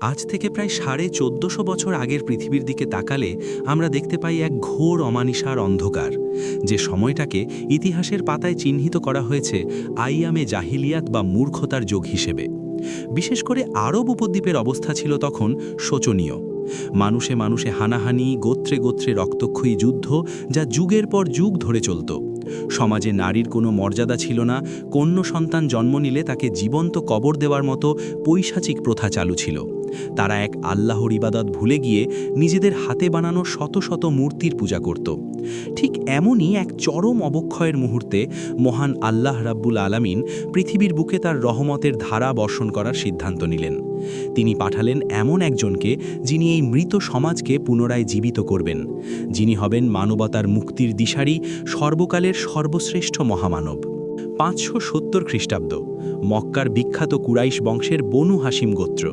আজ থেকে প্রায় সাড়ে চোদ্দশো বছর আগের পৃথিবীর দিকে তাকালে আমরা দেখতে পাই এক ঘোর অমানিসার অন্ধকার। যে সময়টাকে ইতিহাসের পাতায় চিহ্নিত করা হয়েছে আইয়ামে জাহিলিয়াত বা মূর্খতার যোগ হিসেবে। বিশেষ করে আরব উপদ্বীপের অবস্থা ছিল তখন শোচনীয়। মানুষে মানুষে হানাহানি, গোত্রে গোত্রে রক্তক্ষয়ী যুদ্ধ যা যুগের পর যুগ ধরে চলত। সমাজে নারীর কোনো মর্যাদা ছিল না, কন্য সন্তান জন্ম নিলে তাকে জীবন্ত কবর দেওয়ার মতো পৈশাচিক প্রথা চালু ছিল। তারা এক আল্লাহর ইবাদত ভুলে গিয়ে নিজেদের হাতে বানানো শত শত মূর্তির পূজা করত। ঠিক এমনই এক চরম অবক্ষয়ের মুহূর্তে মহান আল্লাহ রাব্বুল আলামিন পৃথিবীর বুকে তার রহমতের ধারা বর্ষণ করার সিদ্ধান্ত নিলেন। তিনি পাঠালেন এমন একজনকে যিনি এই মৃত সমাজকে পুনরায় জীবিত করবেন। যিনি হবেন মানবতার মুক্তির দিশারি, সর্বকালের সর্বশ্রেষ্ঠ মহামানব। পাঁচশো সত্তর খ্রিস্টাব্দ, মক্কার বিখ্যাত কুরাইশ বংশের বনু হাসিম গোত্র।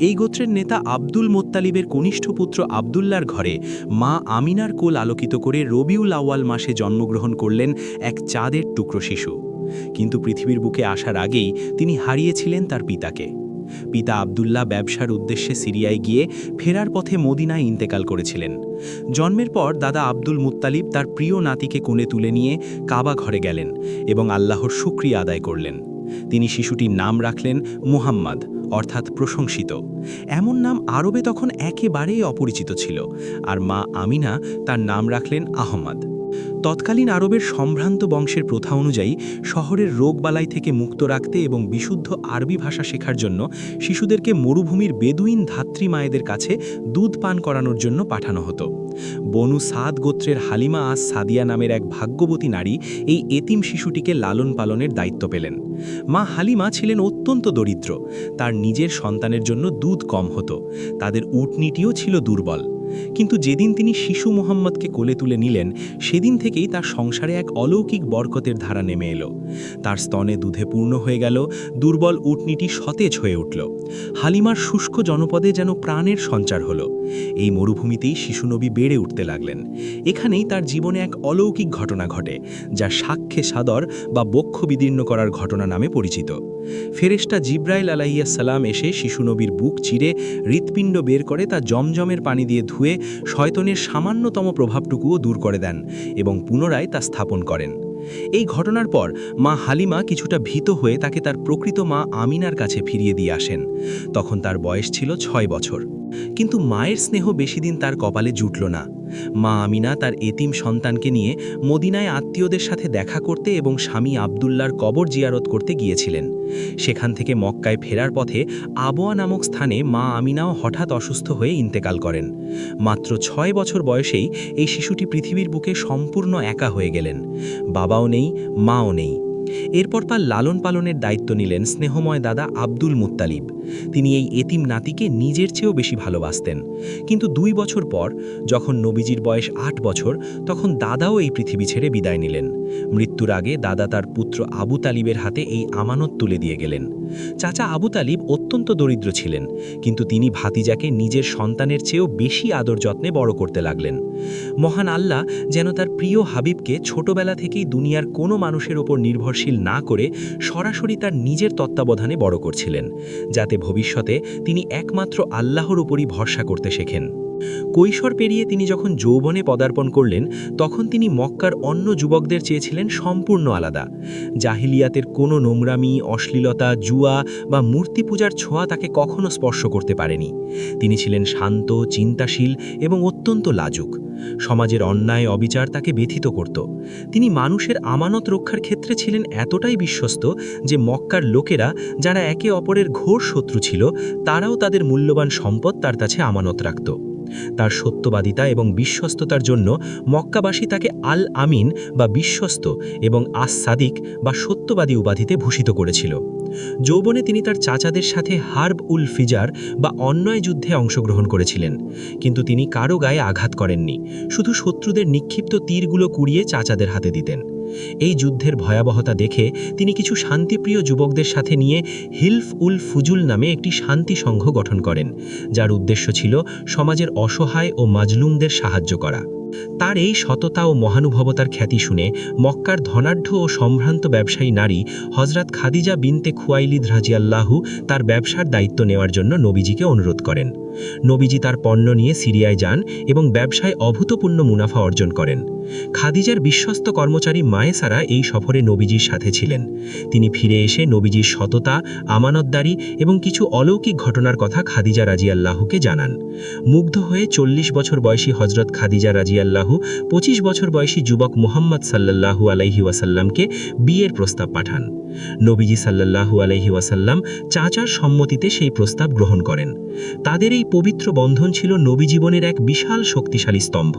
এই গোত্রের নেতা আব্দুল মোত্তালিবের কনিষ্ঠ পুত্র আবদুল্লার ঘরে মা আমিনার কোল আলোকিত করে রবিউল আওয়াল মাসে জন্মগ্রহণ করলেন এক চাঁদের টুকরো শিশু। কিন্তু পৃথিবীর বুকে আসার আগেই তিনি হারিয়েছিলেন তার পিতাকে। পিতা আবদুল্লাহ ব্যবসার উদ্দেশ্যে সিরিয়ায় গিয়ে ফেরার পথে মদিনায় ইন্তেকাল করেছিলেন। জন্মের পর দাদা আব্দুল মুত্তালিব তার প্রিয় নাতিকে কোণে তুলে নিয়ে কাবা ঘরে গেলেন এবং আল্লাহর শুক্রিয়া আদায় করলেন। তিনি শিশুটির নাম রাখলেন মুহাম্মদ, অর্থাৎ প্রশংসিত। এমন নাম আরবে তখন একেবারেই অপরিচিত ছিল। আর মা আমিনা তার নাম রাখলেন আহমদ তৎকালীন আরবের সম্ভ্রান্ত বংশের প্রথা অনুযায়ী শহরের রোগবালাই থেকে মুক্ত রাখতে এবং বিশুদ্ধ আরবি ভাষা শেখার জন্য শিশুদেরকে মরুভূমির বেদুইন ধাত্রী মায়েদের কাছে দুধ পান করানোর জন্য পাঠানো হতো। বনু সাদ গোত্রের হালিমা আস সাদিয়া নামের এক ভাগ্যবতী নারী এই এতিম শিশুটিকে লালন পালনের দায়িত্ব পেলেন। মা হালিমা ছিলেন অত্যন্ত দরিদ্র। তার নিজের সন্তানের জন্য দুধ কম হতো। তাদের উটনিটিও ছিল দুর্বল। কিন্তু যেদিন তিনি শিশু মোহাম্মদকে কোলে তুলে নিলেন, সেদিন থেকেই তার সংসারে এক অলৌকিক বরকতের ধারা নেমে এলো। তার স্তনে দুধে পূর্ণ হয়ে গেল, দুর্বল উটনিটি সতেজ হয়ে উঠল। হালিমার শুষ্ক জনপদে যেন প্রাণের সঞ্চার হলো। এই মরুভূমিতেই শিশুনবী বেড়ে উঠতে লাগলেন। এখানেই তার জীবনে এক অলৌকিক ঘটনা ঘটে, যা সাক্ষ্যে সাদর বা বক্ষ বিদীর্ণ করার ঘটনা নামে পরিচিত। ফেরেশতা জিব্রাইল আলাইয়া সালাম এসে শিশুনবীর বুক চিরে হৃৎপিণ্ড বের করে তা জমজমের পানি দিয়ে ধুয়ে শয়তনের সামান্যতম প্রভাবটুকুও দূর করে দেন এবং পুনরায় তা স্থাপন করেন। এই ঘটনার পর মা হালিমা কিছুটা ভীত হয়ে তাকে তার প্রকৃত মা আমিনার কাছে ফিরিয়ে দিয়ে আসেন। তখন তার বয়স ছিল ছয় বছর। কিন্তু মায়ের স্নেহ বেশিদিন তার কপালে জুটল না। মা আমিনা তার এতিম সন্তানকে নিয়ে মদিনায় আত্মীয়দের সাথে দেখা করতে এবং স্বামী আবদুল্লার কবর জিয়ারত করতে গিয়েছিলেন। সেখান থেকে মক্কায় ফেরার পথে আবোয়া নামক স্থানে মা আমিনাও হঠাৎ অসুস্থ হয়ে ইন্তেকাল করেন। মাত্র ছয় বছর বয়সেই এই শিশুটি পৃথিবীর বুকে সম্পূর্ণ একা হয়ে গেলেন। বাবাও নেই, মাও নেই। এরপর তার লালন পালনের দায়িত্ব নিলেন স্নেহময় দাদা আব্দুল মুত্তালিব। তিনি এই এতিম নাতিকে নিজের চেয়েও বেশি ভালোবাসতেন। কিন্তু দুই বছর পর, যখন নবীজির বয়স আট বছর, তখন দাদাও এই পৃথিবী ছেড়ে বিদায় নিলেন। মৃত্যুর আগে দাদা তার পুত্র আবু তালিবের হাতে এই আমানত তুলে দিয়ে গেলেন। চাচা আবু তালিব অত্যন্ত দরিদ্র ছিলেন, কিন্তু তিনি ভাতিজাকে নিজের সন্তানের চেয়েও বেশি আদর যত্নে বড় করতে লাগলেন। মহান আল্লাহ যেন তার প্রিয় হাবিবকে ছোটবেলা থেকেই দুনিয়ার কোনো মানুষের ওপর নির্ভরশীল না করে সরাসরি তার নিজের তত্ত্বাবধানে বড় করছিলেন, যাতে ভবিষ্যতে তিনি একমাত্র আল্লাহর উপরই ভরসা করতে শেখেন। কৈশোর পেরিয়ে তিনি যখন যৌবনে পদার্পণ করলেন, তখন তিনি মক্কার অন্য যুবকদের চেয়েছিলেন সম্পূর্ণ আলাদা। জাহিলিয়াতের কোনো নোংরামি, অশ্লীলতা, জুয়া বা মূর্তি পূজার ছোঁয়া তাকে কখনো স্পর্শ করতে পারেনি। তিনি ছিলেন শান্ত, চিন্তাশীল এবং অত্যন্ত লাজুক। সমাজের অন্যায় অবিচার তাকে ব্যথিত করত। তিনি মানুষের আমানত রক্ষার ক্ষেত্রে ছিলেন এতটাই বিশ্বস্ত যে মক্কার লোকেরা, যারা একে অপরের ঘোর শত্রু ছিল, তারাও তাদের মূল্যবান সম্পদ তার কাছে আমানত রাখত। তার সত্যবাদিতা এবং বিশ্বস্ততার জন্য মক্কাবাসী তাকে আল আমিন বা বিশ্বস্ত এবং আস সাদিক বা সত্যবাদী উপাধিতে ভূষিত করেছিল। যৌবনে তিনি তার চাচাদের সাথে হার্ব উল ফিজার বা অন্যায় যুদ্ধে অংশগ্রহণ করেছিলেন, কিন্তু তিনি কারও গায়ে আঘাত করেননি, শুধু শত্রুদের নিক্ষিপ্ত তীরগুলো কুড়িয়ে চাচাদের হাতে দিতেন। এই যুদ্ধের ভয়াবহতা দেখে তিনি কিছু শান্তিপ্রিয় যুবকদের সাথে নিয়ে হিলফ উল ফুজুল নামে একটি শান্তি সংঘ গঠন করেন, যার উদ্দেশ্য ছিল সমাজের অসহায় ও মাজলুমদের সাহায্য করা। তার এই সততা ও মহানুভবতার খ্যাতি শুনে মক্কার ধনাঢ্য ও সম্ভ্রান্ত ব্যবসায়ী নারী হজরত খাদিজা বিনতে খুয়াইলিদ রাজিয়াল্লাহু তার ব্যবসার দায়িত্ব নেওয়ার জন্য নবীজিকে অনুরোধ করেন। নবীজি তার পণ্য নিয়ে সিরিয়ায় যান এবং ব্যবসায় অভূতপূর্ণ মুনাফা অর্জন করেন। খাদিজার বিশ্বস্ত কর্মচারী মায়েসারা এই সফরে নবীজির সাথে ছিলেন। তিনি ফিরে এসে নবীজির সততা, আমানতদারি এবং কিছু অলৌকিক ঘটনার কথা খাদিজা রাজিয়াল্লাহুকে জানান। মুগ্ধ হয়ে চল্লিশ বছর বয়সী হজরত খাদিজা রাজিয়াল্লাহু পঁচিশ বছর বয়সী যুবক মুহাম্মদ সাল্লাল্লাহু আলাইহি ওয়াসাল্লামকে বিয়ের প্রস্তাব পাঠান। নবীজি সাল্লাল্লাহু আলাইহি ওয়াসাল্লাম চাচার সম্মতিতে সেই প্রস্তাব গ্রহণ করেন। তাদের এই পবিত্র বন্ধন ছিল নবী জীবনের এক বিশাল শক্তিশালী স্তম্ভ।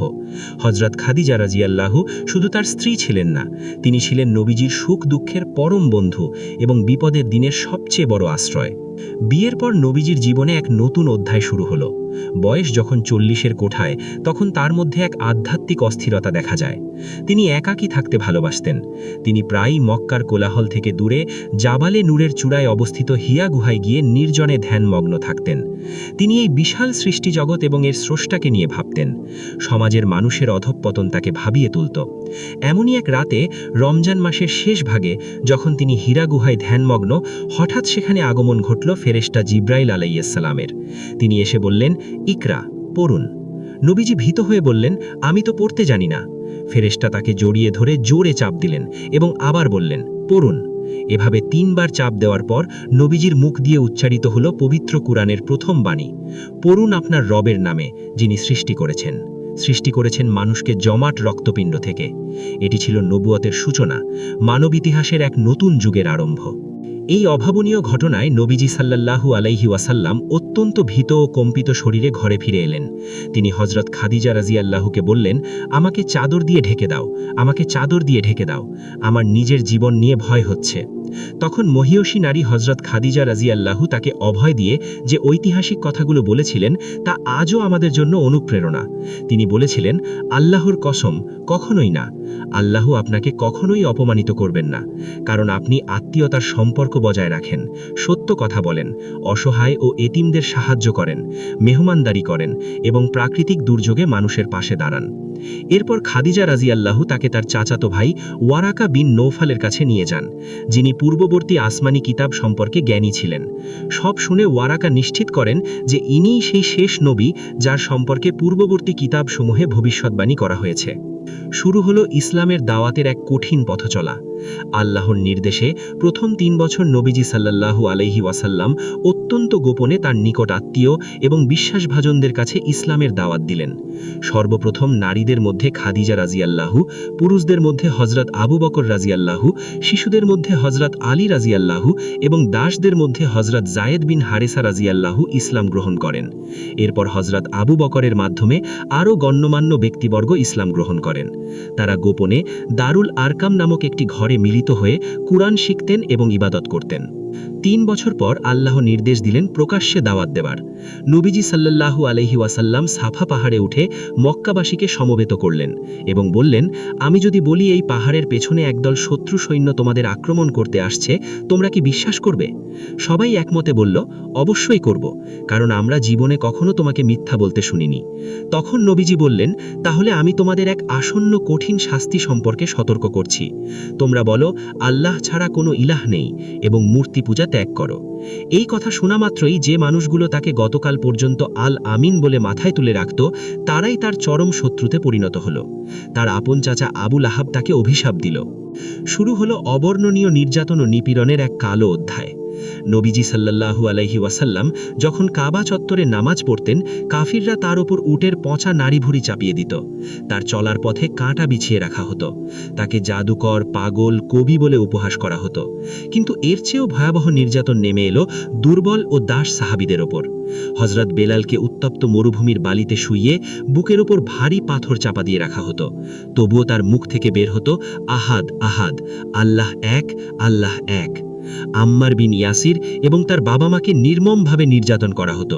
হজরত খাদিজা রাজিয়াল্লাহু শুধু তার স্ত্রী ছিলেন না, তিনি ছিলেন নবীজির সুখ দুঃখের পরম বন্ধু এবং বিপদের দিনের সবচেয়ে বড় আশ্রয়। বিয়ের পর নবীজির জীবনে এক নতুন অধ্যায় শুরু হলো। বয়স যখন চল্লিশের কোঠায়, তখন তার মধ্যে এক আধ্যাত্মিক অস্থিরতা দেখা যায়। তিনি একাকী থাকতে ভালোবাসতেন। তিনি প্রায়ই মক্কার কোলাহল থেকে দূরে, জাবালে নূরের চূড়ায় অবস্থিত হিয়া গুহায় গিয়ে নির্জনে ধ্যানমগ্ন থাকতেন। তিনি এই বিশাল সৃষ্টি জগৎ এবং এর স্রষ্টাকে নিয়ে ভাবতেন। সমাজের মানুষের অধঃপতন তাকে ভাবিয়ে তুলত। এমনই এক রাতে, রমজান মাসের শেষ ভাগে, যখন তিনি হীরা গুহায় ধ্যানমগ্ন, হঠাৎ সেখানে আগমন ঘটল ফেরেশতা জিব্রাইল আলাইসালামের তিনি এসে বললেন ইকরা, পড়ুন। নবীজি ভীত হয়ে বললেন, আমি তো পড়তে জানি না। ফেরেশতা তাকে জড়িয়ে ধরে জোরে চাপ দিলেন এবং আবার বললেন, পড়ুন। এভাবে তিনবার চাপ দেওয়ার পর নবীজির মুখ দিয়ে উচ্চারিত হল পবিত্র কুরআনের প্রথম বাণী, পড়ুন আপনার রবের নামে, যিনি সৃষ্টি করেছেন। সৃষ্টি করেছেন মানুষকে জমাট রক্তপিণ্ড থেকে। এটি ছিল নবুয়তের সূচনা, মানব ইতিহাসের এক নতুন যুগের আরম্ভ। এই অভাবনীয় ঘটনায় নবীজি সাল্লাল্লাহু আলাইহি ওয়াসাল্লাম অত্যন্ত ভীত ও কম্পিত শরীরে ঘরে ফিরে এলেন। তিনি হজরত খাদিজা রাজিয়াল্লাহুকে বললেন, আমাকে চাদর দিয়ে ঢেকে দাও, আমাকে চাদর দিয়ে ঢেকে দাও, আমার নিজের জীবন নিয়ে ভয় হচ্ছে। তখন মহিয়সী নারী হজরত খাদিজা রাজিয়াল্লাহু তাকে অভয় দিয়ে যে ঐতিহাসিক কথাগুলো বলেছিলেন, তা আজও আমাদের জন্য অনুপ্রেরণা। তিনি বলেছিলেন, আল্লাহর কসম, কখনোই না। আল্লাহ আপনাকে কখনোই অপমানিত করবেন না। কারণ আপনি আত্মীয়তার সম্পর্ক বজায় রাখেন, সত্য কথা বলেন, অসহায় ও এতিমদের সাহায্য করেন, মেহমানদারি করেন এবং প্রাকৃতিক দুর্যোগে মানুষের পাশে দাঁড়ান। এরপর খাদিজা রাজিয়াল্লাহু তাকে তার চাচাতো ভাই ওয়ারাকা বিন নৌফালের কাছে নিয়ে যান, যিনি পূর্ববর্তী আসমানি কিতাব সম্পর্কে জ্ঞানী ছিলেন। সব শুনে ওয়ারাকা নিশ্চিত করেন যে ইনিই সেই শেষ নবী যার সম্পর্কে পূর্ববর্তী কিতাবসমূহে ভবিষ্যৎবাণী করা হয়েছে। শুরু হলো ইসলামের দাওয়াতের এক কঠিন পথচলা। আল্লাহর নির্দেশে প্রথম তিন বছর নবীজি সাল্লাল্লাহু আলাইহি ওয়াসাল্লাম অত্যন্ত গোপনে তার নিকট আত্মীয় এবং বিশ্বাসভাজনদের কাছে ইসলামের দাওয়াত দিলেন। সর্বপ্রথম নারীদের মধ্যে খাদিজা রাজিয়াল্লাহু, পুরুষদের মধ্যে হজরত আবু বকর রাজিয়াল্লাহু, শিশুদের মধ্যে হজরত আলী রাজিয়াল্লাহু এবং দাসদের মধ্যে হজরত জায়েদ বিন হারেসা রাজিয়াল্লাহু ইসলাম গ্রহণ করেন। এরপর হজরত আবু বকরের মাধ্যমে আরও গণ্যমান্য ব্যক্তিবর্গ ইসলাম গ্রহণ করেন। তারা গোপনে দারুল আরকাম নামক একটি ঘরে মিলিত হয়ে কুরআন শিখতেন এবং ইবাদত করতেন। তিন বছর পর আল্লাহ নির্দেশ দিলেন প্রকাশ্যে দাওয়াত দেওয়ার নবীজি সাল্লাল্লাহু আলহি ওয়াসাল্লাম সাফা পাহাড়ে উঠে মক্কাবাসীকে সমবেত করলেন এবং বললেন, আমি যদি বলি এই পাহাড়ের পেছনে একদল শত্রু সৈন্য তোমাদের আক্রমণ করতে আসছে, তোমরা কি বিশ্বাস করবে? সবাই একমতে বলল, অবশ্যই করব, কারণ আমরা জীবনে কখনো তোমাকে মিথ্যা বলতে শুনিনি। তখন নবীজি বললেন, তাহলে আমি তোমাদের এক আসন্ন কঠিন শাস্তি সম্পর্কে সতর্ক করছি। তোমরা বলো, আল্লাহ ছাড়া কোনো ইলাহ নেই এবং মূর্তি পূজা ত্যাগ করো। এই কথা শোনা মাত্রই যে মানুষগুলো তাকে গতকাল পর্যন্ত আল আমিন বলে মাথায় তুলে রাখত, তারাই তার চরম শত্রুতে পরিণত হল। তার আপন চাচা আবুল আহাব তাকে অভিশাপ দিল। শুরু হলো অবর্ণনীয় নির্যাতন ও নিপীড়নের এক কালো অধ্যায়। নবীজি সাল্লাল্লাহু আলাইহি ওয়াসাল্লাম যখন কাবা চত্বরে নামাজ পড়তেন, কাফিররা তার ওপর উটের পচা নাড়িভুড়ি চাপিয়ে দিত। তার চলার পথে কাঁটা বিছিয়ে রাখা হতো। তাকে জাদুকর, পাগল, কবি বলে উপহাস করা হতো। কিন্তু এর চেয়েও ভয়াবহ নির্যাতন নেমে এলো দুর্বল ও দাস সাহাবিদের ওপর। হজরত বেলালকে উত্তপ্ত মরুভূমির বালিতে শুইয়ে বুকের ওপর ভারী পাথর চাপা দিয়ে রাখা হতো। তবুও তার মুখ থেকে বের হতো আহাদ আহাদ, আল্লাহ এক আল্লাহ এক। আম্মার বিন ইয়াসির এবং তার বাবা মাকে নির্মমভাবে নির্যাতন করা হতো।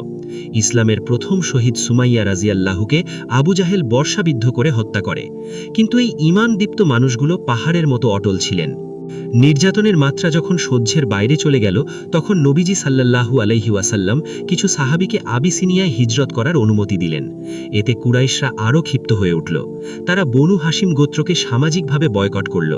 ইসলামের প্রথম শহীদ সুমাইয়া রাজিয়াল্লাহুকে আবু জাহেল বর্ষাবিদ্ধ করে হত্যা করে। কিন্তু এই ইমান দীপ্ত মানুষগুলো পাহাড়ের মতো অটল ছিলেন। নির্যাতনের মাত্রা যখন সহ্যের বাইরে চলে গেল, তখন নবীজি সাল্লাল্লাহু আলাইহি ওয়াসাল্লাম কিছু সাহাবিকে আবিসিনিয়ায় হিজরত করার অনুমতি দিলেন। এতে কুরাইশরা আরও ক্ষিপ্ত হয়ে উঠল। তারা বনু হাসিম গোত্রকে সামাজিকভাবে বয়কট করল।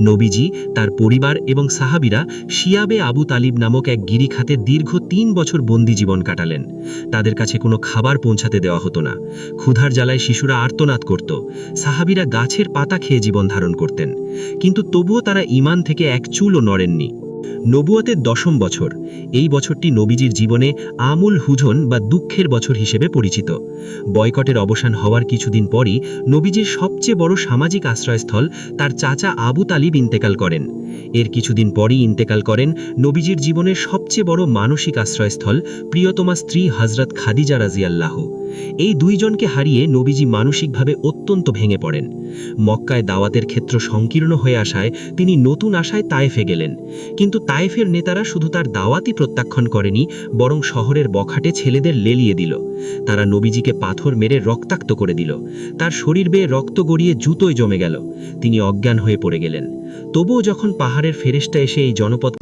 নবীজি, তার পরিবার এবং সাহাবিরা শিয়াবে আবু তালিব নামক এক গিরিখাতে দীর্ঘ তিন বছর বন্দি জীবন কাটালেন। তাদের কাছে কোনো খাবার পৌঁছাতে দেওয়া হতো না। ক্ষুধার জ্বালায় শিশুরা আর্তনাদ করত। সাহাবিরা গাছের পাতা খেয়ে জীবন ধারণ করতেন। কিন্তু তবুও তারা ইমান থেকে এক চুলও নড়েননি। নবুয়তের দশম বছর। এই বছরটি নবীজির জীবনে আমুল হুজন বা দুঃখের বছর হিসেবে পরিচিত। বয়কটের অবসান হওয়ার কিছুদিন পরই নবীজির সবচেয়ে বড় সামাজিক আশ্রয়স্থল তার চাচা আবু তালিব ইন্তেকাল করেন। এর কিছুদিন পরই ইন্তেকাল করেন নবীজির জীবনের সবচেয়ে বড় মানসিক আশ্রয়স্থল প্রিয়তমা স্ত্রী হজরত খাদিজা রাজিয়াল্লাহ এই দুইজনকে হারিয়ে নবীজি মানসিকভাবে অত্যন্ত ভেঙে পড়েন। মক্কায় দাওয়াতের ক্ষেত্র সংকীর্ণ হয়ে আসায় তিনি নতুন আশায় তায়েফে গেলেন। কিন্তু তায়েফের নেতারা শুধু তার দাওয়াতই প্রত্যাখ্যান করেনি, বরং শহরের বখাটে ছেলেদের লেলিয়ে দিল। তারা নবীজিকে পাথর মেরে রক্তাক্ত করে দিল। তার শরীর বেয়ে রক্ত গড়িয়ে জুতোয় জমে গেল। তিনি অজ্ঞান হয়ে পড়ে গেলেন। তবুও যখন পাহাড়ের ফেরেশতা এসে এই জনপদ